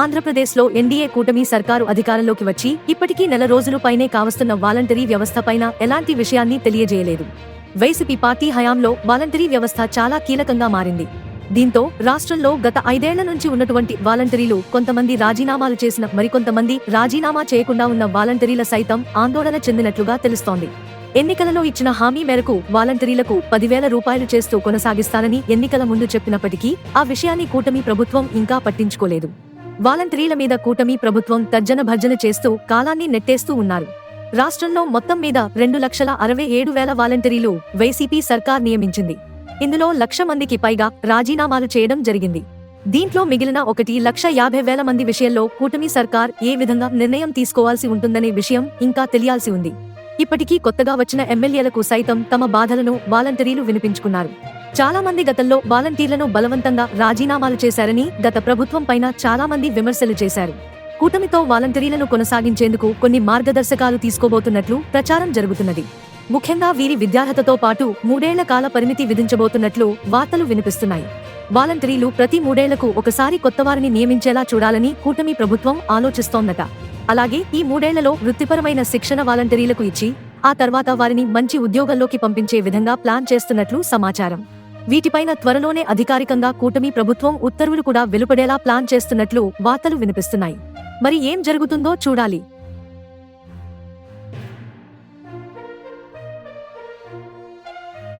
ఆంధ్రప్రదేశ్లో ఎన్డీఏ కూటమి సర్కారు అధికారంలోకి వచ్చి ఇప్పటికీ నెల రోజులు పైనే కావస్తున్న వాలంటరీ వ్యవస్థపైన ఎలాంటి విషయాన్ని తెలియజేయలేదు. వైసీపీ పార్టీ హయాంలో వాలంటరీ వ్యవస్థ చాలా కీలకంగా మారింది. దీంతో రాష్ట్రంలో గత ఐదేళ్ళ నుంచి ఉన్నటువంటి వాలంటరీలు కొంతమంది రాజీనామాలు చేసిన మరికొంతమంది రాజీనామా చేయకుండా ఉన్న వాలంటరీల సైతం ఆందోళన చెందినట్లుగా తెలుస్తోంది. ఎన్నికలలో ఇచ్చిన హామీ మేరకు వాలంటరీలకు పదివేల రూపాయలు చేస్తూ కొనసాగిస్తానని ఎన్నికల ముందు చెప్పినప్పటికీ ఆ విషయాన్ని కూటమి ప్రభుత్వం ఇంకా పట్టించుకోలేదు. వాలంటరీల మీద కూటమి ప్రభుత్వం తర్జన భర్జన చేస్తూ కాలాన్ని నెట్టేస్తూ ఉన్నారు. రాష్ట్రంలో మొత్తం మీద రెండు లక్షల అరవై ఏడు వేల వాలంటరీలు వైసీపీ సర్కార్ నియమించింది. ఇందులో లక్ష మందికి పైగా రాజీనామాలు చేయడం జరిగింది. దీంట్లో మిగిలిన ఒకటి లక్ష యాభై వేల మంది విషయంలో కూటమి సర్కార్ ఏ విధంగా నిర్ణయం తీసుకోవాల్సి ఉంటుందనే విషయం ఇంకా తెలియాల్సి ఉంది. ఇప్పటికీ కొత్తగా వచ్చిన ఎమ్మెల్యేలకు సైతం తమ బాధలను వాలంటీర్లు వినిపించుకున్నారు. చాలా మంది గతంలో వాలంటీర్లను బలవంతంగా రాజీనామాలు చేశారని గత ప్రభుత్వం పైన చాలా మంది విమర్శలు చేశారు. కూటమితో వాలంటీర్లను కొనసాగించేందుకు కొన్ని మార్గదర్శకాలు తీసుకోబోతున్నట్లు ప్రచారం జరుగుతున్నది. ముఖ్యంగా వీరి విద్యార్హతతో పాటు మూడేళ్ళ కాల పరిమితి విధించబోతున్నట్లు వార్తలు వినిపిస్తున్నాయి. వాలంటీర్లు ప్రతి మూడేళ్ళకు ఒకసారి కొత్తవారిని నియమించేలా చూడాలని కూటమి ప్రభుత్వం ఆలోచిస్తోందట. అలాగే ఈ మూడేళ్ళలో వృత్తిపరమైన శిక్షణ వాలంటీర్లకు ఇచ్చి ఆ తర్వాత వారిని మంచి ఉద్యోగంలోకి పంపించే విధంగా ప్లాన్ చేస్తున్నట్లు సమాచారం. వీటిపైన త్వరలోనే అధికారికంగా కూటమి ప్రభుత్వం ఉత్తర్వులు కూడా వెలుపడేలా ప్లాన్ చేస్తున్నట్లు వార్తలు వినిపిస్తున్నాయి. మరి ఏం జరుగుతుందో చూడాలి.